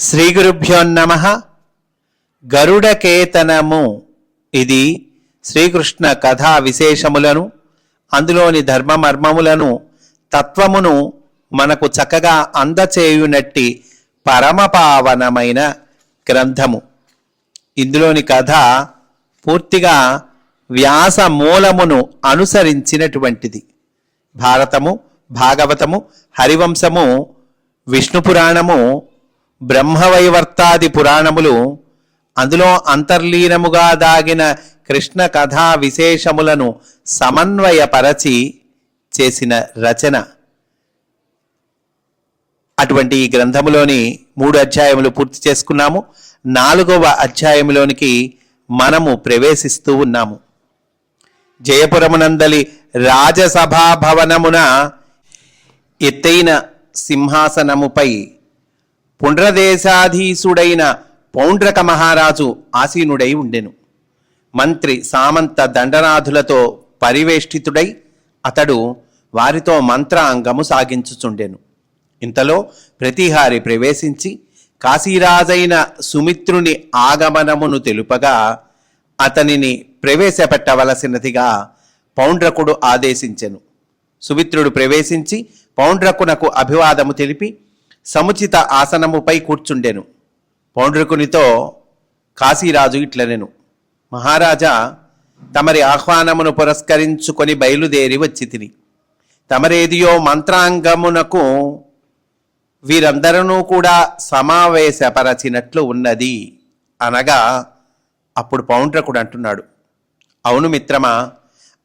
శ్రీ గురుభ్యో నమ. గరుడకేతనము. ఇది శ్రీకృష్ణ కథా విశేషములను అందులోని ధర్మమర్మములను తత్వమును మనకు చక్కగా అందచేయునట్టి పరమపావనమైన గ్రంథము. ఇందులోని కథ పూర్తిగా వ్యాస మూలమును అనుసరించినటువంటిది. భారతము భాగవతము హరివంశము విష్ణు పురాణము బ్రహ్మవైవర్తాది పురాణములు అందులో అంతర్లీనముగా దాగిన కృష్ణ కథా విశేషములను సమన్వయపరచి చేసిన రచన. అటువంటి ఈ గ్రంథములోని మూడు అధ్యాయములు పూర్తి చేసుకున్నాము. నాలుగవ అధ్యాయములోనికి మనము ప్రవేశిస్తూ ఉన్నాము. జయపురమునందలి రాజసభా భవనమున ఎత్తైన సింహాసనముపై పుండ్రదేశాధీసుడైన పౌండ్రక మహారాజు ఆసీనుడై ఉండెను. మంత్రి సామంత దండనాథులతో పరివేష్టితుడై అతడు వారితో మంత్రాంగము సాగించుచుండెను. ఇంతలో ప్రతిహారి ప్రవేశించి కాశీరాజైన సుమిత్రుని ఆగమనమును తెలుపగా అతనిని ప్రవేశపెట్టవలసినదిగా పౌండ్రకుడు ఆదేశించెను. సుమిత్రుడు ప్రవేశించి పౌండ్రకునకు అభివాదము తెలిపి సముచిత ఆసనముపై కూర్చుండెను. పౌండ్రకునితో కాశీరాజు ఇట్లనెను. మహారాజా తమరి ఆహ్వానమును పురస్కరించుకొని బయలుదేరి వచ్చి తిని తమరేదియో మంత్రాంగమునకు వీరందరూ కూడా సమావేశపరచినట్లు ఉన్నది అనగా అప్పుడు పౌండ్రకుడు అంటున్నాడు అవును మిత్రమా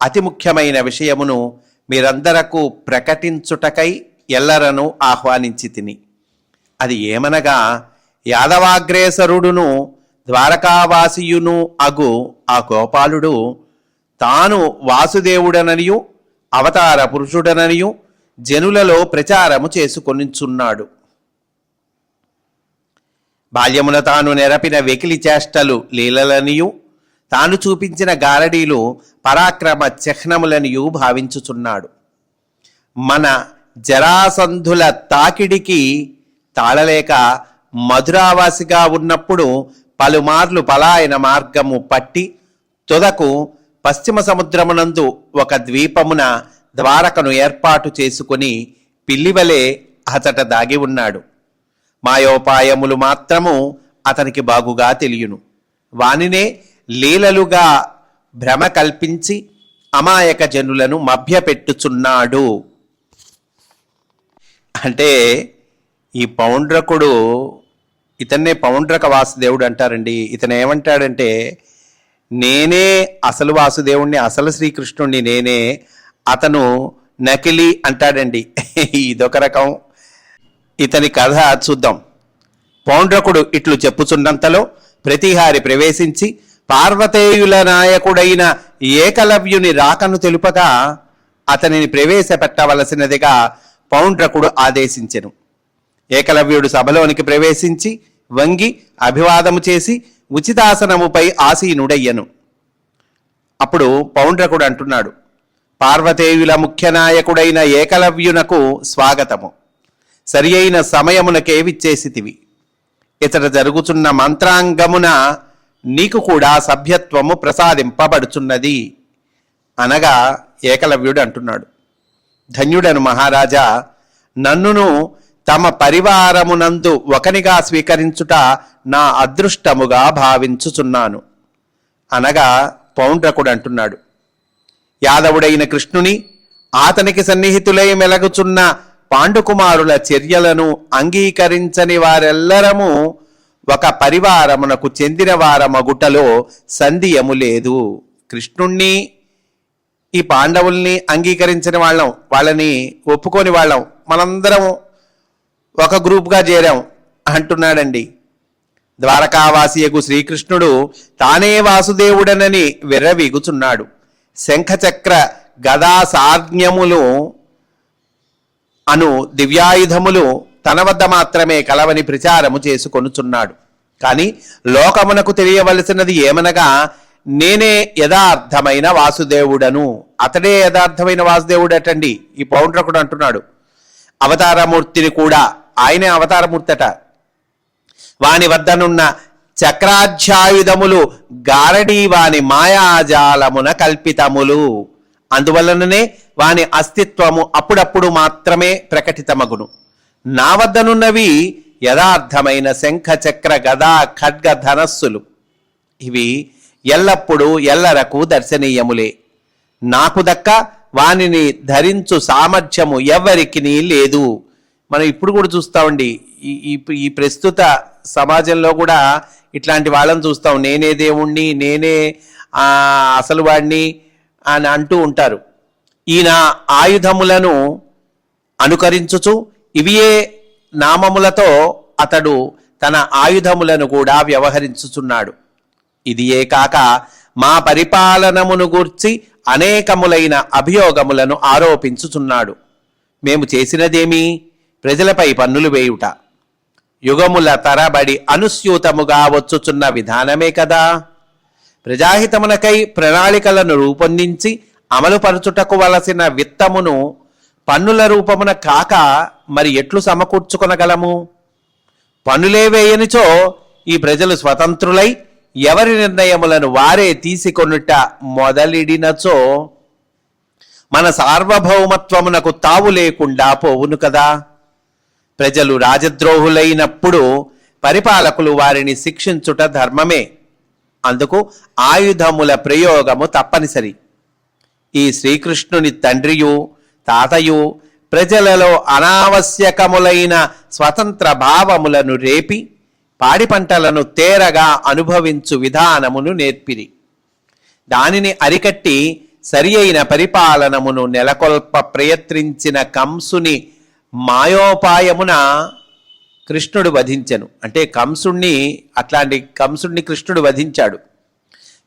అతి ముఖ్యమైన విషయమును మీరందరకు ప్రకటించుటకై ఎల్లరను ఆహ్వానించి తిని అది ఏమనగా యాదవాగ్రేసరుడును ద్వారకావాసియును అగు ఆ గోపాలుడు తాను వాసుదేవుడననియు అవతార పురుషుడననియు జనులలో ప్రచారము చేసుకొనిచున్నాడు. బాల్యమున తాను నెరపిన వెకిలి చేష్టలు లీలలనియు తాను చూపించిన గారడీలు పరాక్రమ చిహ్నములనియు భావించుచున్నాడు. మన జరాసంధుల తాకిడికి తాళలేక మధురావాసిగా ఉన్నప్పుడు పలుమార్లు పలాయన మార్గము పట్టి తుదకు పశ్చిమ సముద్రమునందు ఒక ద్వీపమున ద్వారకను ఏర్పాటు చేసుకుని పిల్లివలే అతట దాగి ఉన్నాడు. మాయోపాయములు మాత్రము అతనికి బాగుగా తెలియను. వానినే లీలలుగా భ్రమ కల్పించి అమాయక జనులను మభ్యపెట్టుచున్నాడు. అంటే ఈ పౌండ్రకుడు ఇతన్నే పౌండ్రక వాసుదేవుడు అంటారండి ఇతను ఏమంటాడంటే నేనే అసలు వాసుదేవుణ్ణి అసలు శ్రీకృష్ణుణ్ణి నేనే అతను నకిలీ అంటాడండి. ఇదొక రకం. ఇతని కథ చూద్దాం. పౌండ్రకుడు ఇట్లు చెప్పుచున్నంతలో ప్రతిహారి ప్రవేశించి పార్వతేయుల నాయకుడైన ఏకలవ్యుని రాకను తెలుపగా అతనిని ప్రవేశపెట్టవలసినదిగా పౌండ్రకుడు ఆదేశించెను. ఏకలవ్యుడు సభలోనికి ప్రవేశించి వంగి అభివాదము చేసి ఉచితాసనముపై ఆసీనుడయ్యను. అప్పుడు పౌండ్రకుడు అంటున్నాడు పార్వతేయుల ముఖ్య నాయకుడైన ఏకలవ్యునకు స్వాగతము. సరి అయిన సమయమునకే విచ్చేసితివి ఇతడ జరుగుతున్న మంత్రాంగమున నీకు కూడా సభ్యత్వము ప్రసాదింపబడుచున్నది. అనగా ఏకలవ్యుడు అంటున్నాడు ధన్యుడను మహారాజా నన్నును తమ పరివారమునందు ఒకనిగా స్వీకరించుట నా అదృష్టముగా భావించుచున్నాను. అనగా పౌండ్రకుడు అంటున్నాడు యాదవుడైన కృష్ణుని అతనికి సన్నిహితులై మెలగుచున్న పాండుకుమారుల చర్యలను అంగీకరించని వారెల్లరము ఒక పరివారమునకు చెందిన వారమగుటలో సంధియము లేదు. కృష్ణుణ్ణి ఈ పాండవుల్ని అంగీకరించిన వాళ్ళం వాళ్ళని ఒప్పుకొని వాళ్ళం మనందరం ఒక గ్రూప్గా చేరాం. అంటున్నాడండి ద్వారకావాసియకు శ్రీకృష్ణుడు తానే వాసుదేవుడనని విర్రవీగుచున్నాడు. శంఖచక్ర గదాసాజ్ఞములు అను దివ్యాయుధములు తన వద్ద మాత్రమే కలవని ప్రచారము చేసుకొనుచున్నాడు. కానీ లోకమునకు తెలియవలసినది ఏమనగా నేనే యథార్థమైన వాసుదేవుడను. అతడే యథార్థమైన వాసుదేవుడటండి. ఈ పౌండ్రకుడు అంటున్నాడు. అవతారమూర్తిని కూడా ఆయనే అవతారమూర్తట. వాని వద్దనున్న చక్రాధ్యాయుధములు గారడీ వాని మాయాజాలమున కల్పితములు. అందువలననే వాని అస్తిత్వము అప్పుడప్పుడు మాత్రమే ప్రకటితమగును. నా వద్దనున్నవి యథార్థమైన శంఖ చక్ర గదా ఖడ్గ ధనస్సులు. ఇవి ఎల్లప్పుడూ ఎల్లరకు దర్శనీయములే. నాకు దక్క వానిని ధరించు సామర్థ్యము ఎవ్వరికి లేదు. మనం ఇప్పుడు కూడా చూస్తామండి. ఈ ఈ- ప్రస్తుత సమాజంలో కూడా ఇట్లాంటి వాళ్ళని చూస్తాం. నేనే దేవుణ్ణి నేనే అసలు వాడిని అని అంటూ ఉంటారు. ఈయన ఆయుధములను అనుకరించుచు ఇవియే నామములతో అతడు తన ఆయుధములను కూడా వ్యవహరించుచున్నాడు. ఇదియే కాక మా పరిపాలనమును గూర్చి అనేకములైన అభియోగములను ఆరోపించుచున్నాడు. మేము చేసినదేమి? ప్రజలపై పన్నులు వేయుట. యుగముల తరబడి అనుస్యూతముగా వచ్చుచున్న విధానమే కదా. ప్రజాహితమునకై ప్రణాళికలను రూపొందించి అమలుపరచుటకు వలసిన విత్తమును పన్నుల రూపమున కాక మరి ఎట్లు సమకూర్చుకొనగలము? పన్నులే వేయనిచో ఈ ప్రజలు స్వతంత్రులై ఎవరి నిర్ణయములను వారే తీసుకొనుట మొదలిడినచో? మన సార్వభౌమత్వమునకు తావు లేకుండా పోవును కదా. ప్రజలు రాజద్రోహులైనప్పుడు పరిపాలకులు వారిని శిక్షించుట ధర్మమే. అందుకు ఆయుధముల ప్రయోగము తప్పనిసరి. ఈ శ్రీకృష్ణుని తండ్రియు తాతయు ప్రజలలో అనావశ్యకములైన స్వతంత్ర భావములను రేపి పాడి పంటలను తేరగా అనుభవించు విధానమును నేర్పిరి. దానిని అరికట్టి సరి అయిన పరిపాలనమును నెలకొల్ప ప్రయత్నించిన కంసుని మాయోపాయమున కృష్ణుడు వధించెను. అంటే కంసుణ్ణి అట్లాంటి కంసుణ్ణి కృష్ణుడు వధించాడు.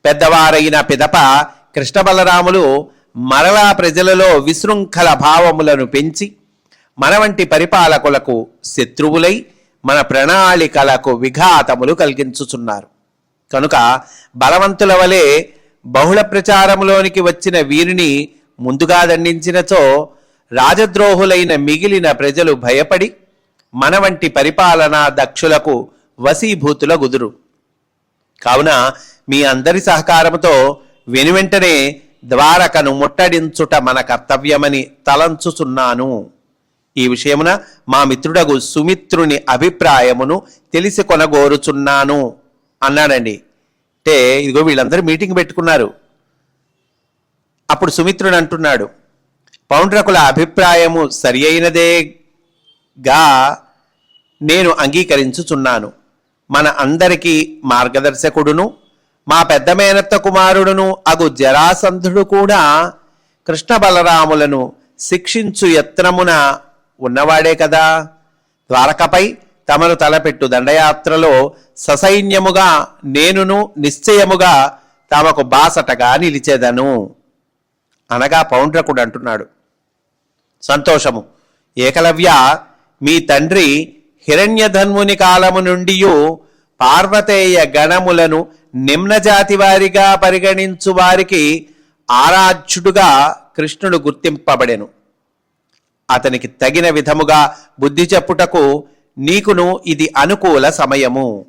పెద్దవారైన పిదప కృష్ణ బలరాములు మరలా ప్రజలలో విశృంఖల భావములను పెంచి మన వంటి పరిపాలకులకు శత్రువులై మన ప్రణాళికలకు విఘాతములు కలిగించుచున్నారు. కనుక బలవంతుల వలె బహుళ ప్రచారములోనికి వచ్చిన వీరిని ముందుగా దండించినచో రాజద్రోహులైన మిగిలిన ప్రజలు భయపడి మన వంటి పరిపాలనా దక్షులకు వశీభూతుల గుదురు. కావున మీ అందరి సహకారముతో వెనువెంటనే ద్వారకను ముట్టడించుట మన కర్తవ్యమని తలంచుచున్నాను. ఈ విషయమున మా మిత్రుడగు సుమిత్రుని అభిప్రాయమును తెలిసి కొనగోరుచున్నాను అన్నాడండి. అంటే ఇదిగో వీళ్ళందరూ మీటింగ్ పెట్టుకున్నారు. అప్పుడు సుమిత్రుడు అంటున్నాడు పౌండ్రకుల అభిప్రాయము సరి అయినదేగా నేను అంగీకరించుచున్నాను. మన అందరికీ మార్గదర్శకుడును మా పెద్ద మేనత్త కుమారుడును అగు జరాసంధుడు కూడా కృష్ణ బలరాములను శిక్షించు యత్నమున ఉన్నవాడే కదా. ద్వారకపై తమను తలపెట్టు దండయాత్రలో ససైన్యముగా నేనును నిశ్చయముగా తమకు బాసటగా నిలిచేదను. అనగా పౌండ్రకుడు అంటున్నాడు. సంతోషము. ఏకలవ్య మీ తండ్రి హిరణ్యధన్ముని కాలము నుండి పార్వతేయ గణములను నిమ్నజాతి వారిగా పరిగణించు వారికి ఆరాధ్యుడుగా కృష్ణుడు గుర్తింపబడెను. అతనికి తగిన విధముగా బుద్ధి చెప్పుటకు నీకును ఇది అనుకూల సమయము.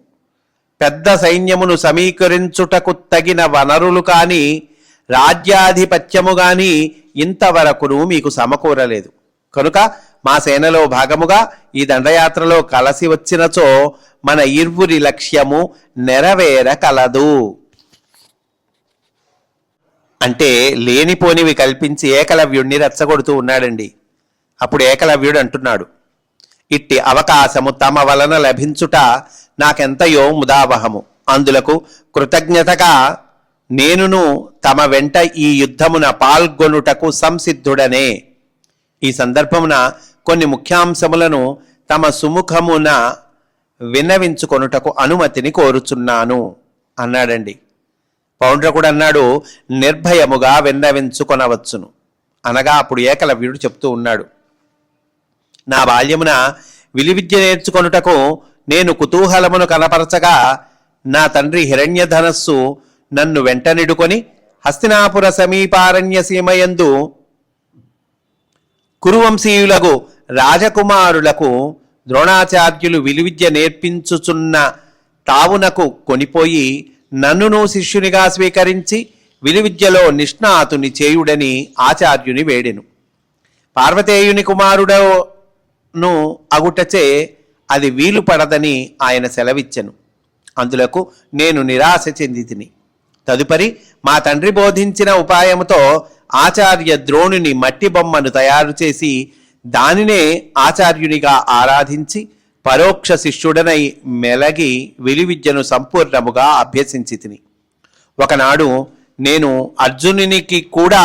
పెద్ద సైన్యమును సమీకరించుటకు తగిన వనరులు కాని రాజ్యాధిపత్యము గాని ఇంతవరకును మీకు సమకూరలేదు. కనుక మా సేనలో భాగముగా ఈ దండయాత్రలో కలసి వచ్చినచో మన ఇర్వురి లక్ష్యము నెరవేర కలదు అంటే లేనిపోనివి కల్పించి ఏకలవ్యుణ్ణి రెచ్చగొడుతూ ఉన్నాడండి. అప్పుడు ఏకలవ్యుడు అంటున్నాడు ఇట్టి అవకాశము తమ వలన లభించుట నాకెంతయో ముదావహము. అందులకు కృతజ్ఞతగా నేనును తమ వెంట ఈ యుద్ధమున పాల్గొనుటకు సంసిద్ధుడనే. ఈ సందర్భమున కొన్ని ముఖ్యాంశములను తమ సుముఖమున విన్నవించుకొనుటకు అనుమతిని కోరుచున్నాను అన్నాడండి. పౌండ్రకుడు అన్నాడు నిర్భయముగా విన్నవించుకొనవచ్చును. అనగా అప్పుడు ఏకలవ్యుడు చెప్తూ ఉన్నాడు నా బాల్యమున విలువిద్య నేర్చుకొనుటకు నేను కుతూహలమును కనపరచగా నా తండ్రి హిరణ్యధనస్సు నన్ను వెంటనిడుకొని హస్తినాపుర సమీపారణ్య సీమయందు కురువంశీయులకు రాజకుమారులకు ద్రోణాచార్యులు విలువిద్య నేర్పించుచున్న తావునకు కొనిపోయి నన్నును శిష్యునిగా స్వీకరించి విలువిద్యలో నిష్ణాతుని చేయుడని ఆచార్యుని వేడెను. పార్వతేయుని కుమారుడను అగుటచే అది వీలు పడదని ఆయన సెలవిచ్చెను. అందులకు నేను నిరాశ చెంది తిని తదుపరి మా తండ్రి బోధించిన ఉపాయముతో ఆచార్య ద్రోణుని మట్టి బొమ్మను తయారు చేసి దానినే ఆచార్యునిగా ఆరాధించి పరోక్ష శిష్యుడనై మెలగి విలువిద్యను సంపూర్ణముగా అభ్యసించి తిని. ఒకనాడు నేను అర్జునునికి కూడా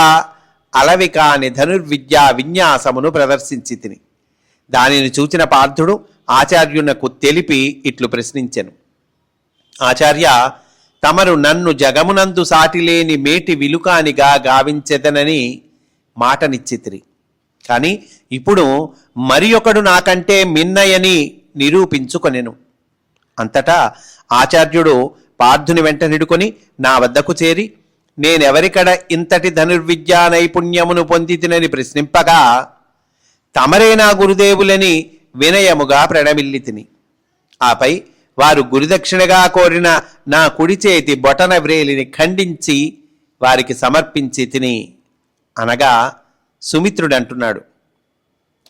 అలవి కాని ధనుర్విద్యా విన్యాసమును ప్రదర్శించి తిని. దానిని చూచిన పార్థుడు ఆచార్యునకు తెలిపి ఇట్లు ప్రశ్నించెను. ఆచార్య తమరు నన్ను జగమునందు సాటిలేని మేటి విలుకానిగా గావించెదనని మాటనిచ్చితిరి. కానీ ఇప్పుడు మరి ఒకడు నాకంటే మిన్నయని నిరూపించుకొనెను. అంతటా ఆచార్యుడు పార్థుని వెంట నిడుకొని నా వద్దకు చేరి నేనెవరికడ ఇంతటి ధనుర్విద్యా నైపుణ్యమును పొందితినని ప్రశ్నింపగా తమరే నా గురుదేవులని వినయముగా ప్రణమిల్లి తిని ఆపై వారు గురుదక్షిణగా కోరిన నా కుడి చేతి బొటన వ్రేలిని ఖండించి వారికి సమర్పించి తిని అనగా సుమిత్రుడు అంటున్నాడు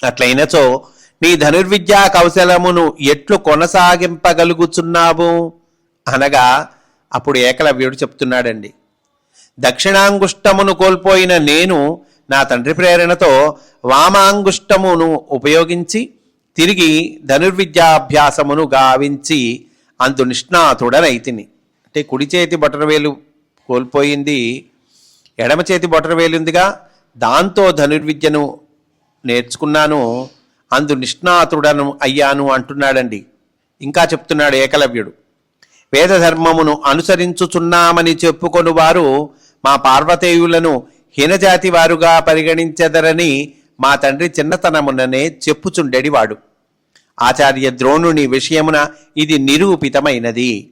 అట్లయినచో నీ ధనుర్విద్యా కౌశలమును ఎట్లు కొనసాగింపగలుగుచున్నావు? అనగా అప్పుడు ఏకలవ్యుడు చెప్తున్నాడండి. దక్షిణాంగుష్టమును కోల్పోయిన నేను నా తండ్రి ప్రేరణతో వామాంగుష్టమును ఉపయోగించి తిరిగి ధనుర్విద్యాభ్యాసమును గావించి అందు నిష్ణాతుడనైతిని. అంటే కుడి చేతి బొటనవేలు కోల్పోయింది ఎడమ చేతి బొటనవేలుందిగా దాంతో ధనుర్విద్యను నేర్చుకున్నాను అందు నిష్ణాతుడను అయ్యాను అంటున్నాడండి. ఇంకా చెప్తున్నాడు ఏకలవ్యుడు. వేదధర్మమును అనుసరించుచున్నామని చెప్పుకొని వారు మా పార్వతేయులను హీనజాతి వారుగా పరిగణించెదరని మా తండ్రి చిన్నతనముననే చెప్పుచుండెడివాడు. ఆచార్య ద్రోణుని విషయమున ఇది నిరూపితమైనది.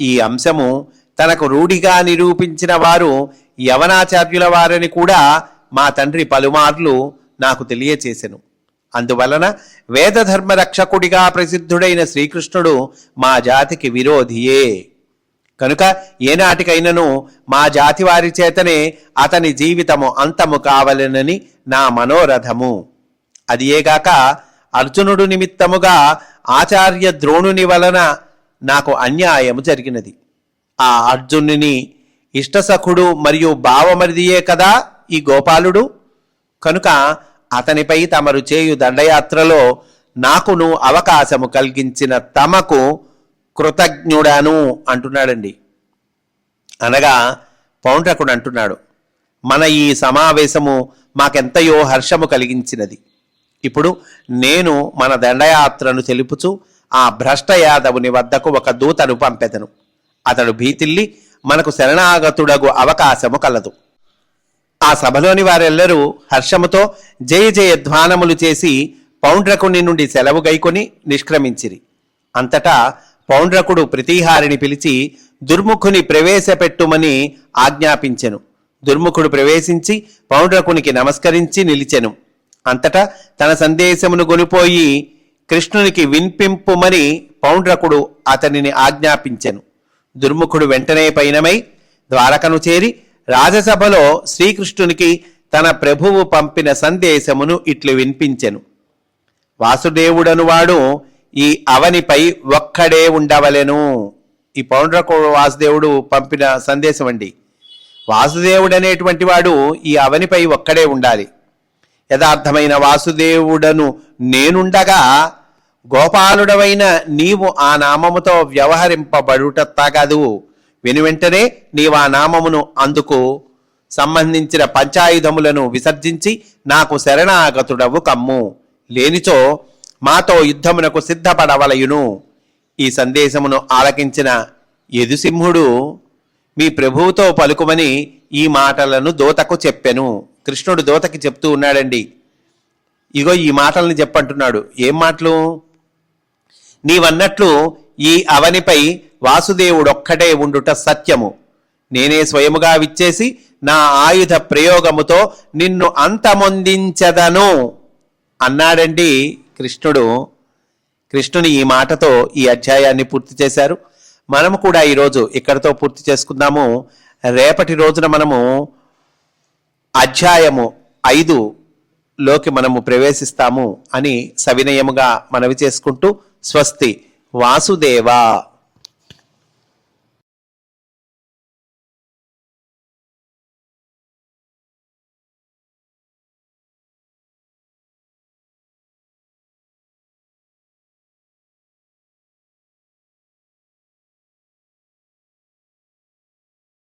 ఈ అంశము తనకు రూఢిగా నిరూపించిన వారు యవనాచార్యుల వారని కూడా మా తండ్రి పలుమార్లు నాకు తెలియచేసెను. అందువలన వేదధర్మ రక్షకుడిగా ప్రసిద్ధుడైన శ్రీకృష్ణుడు మా జాతికి విరోధియే. కనుక ఏనాటికైనను మా జాతి వారి చేతనే అతని జీవితము అంతము కావలెనని నా మనోరథము. అదియేగాక అర్జునుడు నిమిత్తముగా ఆచార్య ద్రోణుని వలన నాకు అన్యాయము జరిగినది. ఆ అర్జునుని ఇష్టసఖుడు మరియు భావమరిదియే కదా ఈ గోపాలుడు. కనుక అతనిపై తమరు చేయు దండయాత్రలో నాకును అవకాశము కలిగించిన తమకు కృతజ్ఞుడాను అంటున్నాడండి. అనగా పౌండ్రకుడు అంటున్నాడు మన ఈ సమావేశము మాకెంతయో హర్షము కలిగించినది. ఇప్పుడు నేను మన దండయాత్రను తెలుపుచు ఆ భ్రష్ట యాదవుని వద్దకు ఒక దూతను పంపెదను. అతడు భీతిల్లి మనకు శరణాగతుడగు అవకాశము కలదు. ఆ సభలోని వారెల్లరూ హర్షముతో జయ జయధ్వానములు చేసి పౌండ్రకుని నుండి సెలవు గైకొని నిష్క్రమించిరి. అంతటా పౌండ్రకుడు ప్రతిహారిని పిలిచి దుర్ముఖుని ప్రవేశపెట్టుమని ఆజ్ఞాపించెను. దుర్ముఖుడు ప్రవేశించి పౌండ్రకునికి నమస్కరించి నిలిచెను. అంతటా తన సందేశమును గొనిపోయి కృష్ణునికి వినిపింపుమని పౌండ్రకుడు అతనిని ఆజ్ఞాపించెను. దుర్ముఖుడు వెంటనే పైనమై ద్వారకను చేరి రాజసభలో శ్రీకృష్ణునికి తన ప్రభువు పంపిన సందేశమును ఇట్లు వినిపించెను. వాసుదేవుడను వాడు ఈ అవనిపై ఒక్కడే ఉండవలెను. ఈ పౌండ్రకు వాసుదేవుడు పంపిన సందేశం అండి. వాసుదేవుడు అనేటువంటి వాడు ఈ అవనిపై ఒక్కడే ఉండాలి. యథార్థమైన వాసుదేవుడను నేనుండగా గోపాలుడవైన నీవు ఆ నామముతో వ్యవహరింపబడుట తాగదు. వెను వెంటనే నీవు ఆ నామమును అందుకు సంబంధించిన పంచాయుధములను విసర్జించి నాకు శరణాగతుడవు కమ్ము. లేనిచో మాతో యుద్ధమునకు సిద్ధపడవలయును. ఈ సందేశమును ఆలకించిన యదుసింహుడు మీ ప్రభువుతో పలుకుమని ఈ మాటలను దోతకు చెప్పెను. కృష్ణుడు దోతకి చెప్తూ ఉన్నాడండి. ఇగో ఈ మాటలను చెప్పంటున్నాడు. ఏం మాటలు? నీవన్నట్లు ఈ అవనిపై వాసుదేవుడొక్కడే ఉండుట సత్యము. నేనే స్వయముగా విచ్చేసి నా ఆయుధ ప్రయోగముతో నిన్ను అంతమొందించదను. అన్నాడండి కృష్ణుడు కృష్ణుని ఈ మాటతో ఈ అధ్యాయాన్ని పూర్తి చేశారు. మనము కూడా ఈరోజు ఇక్కడతో పూర్తి చేసుకుందాము. రేపటి రోజున మనము అధ్యాయము ఐదు లోకి మనము ప్రవేశిస్తాము అని సవినయముగా మనవి చేసుకుంటూ స్వస్తి వాసుదేవా.